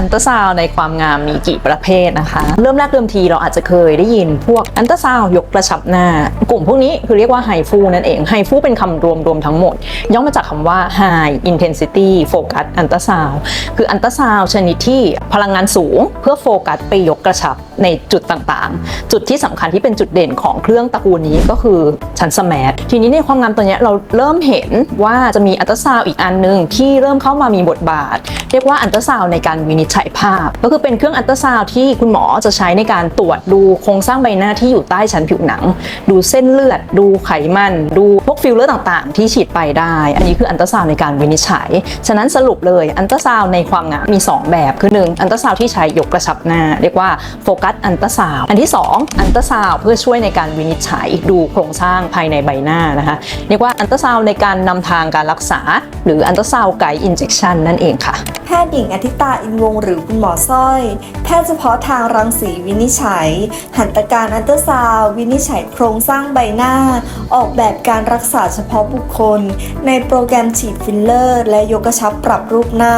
อันตราซาวในความงามมีกี่ประเภทนะคะ เริ่มแรกเริ่มทีเราอาจจะเคยได้ยินพวกอันตราซาวยกกระชับหน้า กลุ่มพวกนี้คือเรียกว่าไฮฟูนั่นเองไฮฟูเป็นคำรวมรวมทั้งหมด ย่อมาจากคำว่า High Intensity Focus Ultrasound คืออันตราซาวชนิดที่พลังงานสูงเพื่อโฟกัสไปยกกระชับในจุดต่างๆ จุดที่สำคัญที่เป็นจุดเด่นของเครื่องตระกูลนี้ก็คือชั้นสแมททีนี้ในความงามตัวเนี้ยเราเริ่มเห็นว่าจะมีอันตราซาวอีกอันหนึงที่เริ่มเข้ามามีบทบาท เรียกว่าอันตราซาวในการวินิจฉัยภาพ ก็คือเป็นเครื่องอันตราซาวน์ที่คุณหมอจะใช้ในการตรวจดูโครงสร้างใบหน้าที่อยู่ใต้ชั้นผิวหนัง ดูเส้นเลือด ดูไขมัน ดูพวกฟิลเลอร์ต่างๆ ที่ฉีดไปได้ อันนี้คืออันตราซาวน์ในการวินิจฉัย ฉะนั้นสรุปเลยอันตราซาวน์ในความงามมี 2 แบบคือ1อันตราซาวน์ที่ใช้ยกกระชับหน้า เรียกว่าโฟกัสอันตราซาวน์อันที่ 2 อันตราซาวน์เพื่อช่วยในการวินิจฉัยดูโครงสร้างภายในใบหน้านะคะเรียกว่าอันตราซาวน์ในการนำทางการรักษา หรืออันตราซาวน์ไกด์อินเจคชันนั่นเองค่ะ พทย์หญิงอธิตาอินวงหรือคุณหมอสร้อย แพทย์เฉพาะทางรังสีวินิจฉัย หัตถการอันเตอร์ซาววินิจฉัยโครงสร้างใบหน้า ออกแบบการรักษาเฉพาะบุคคล ในโปรแกรมฉีดฟิลเลอร์ และยกกระชับปรับรูปหน้า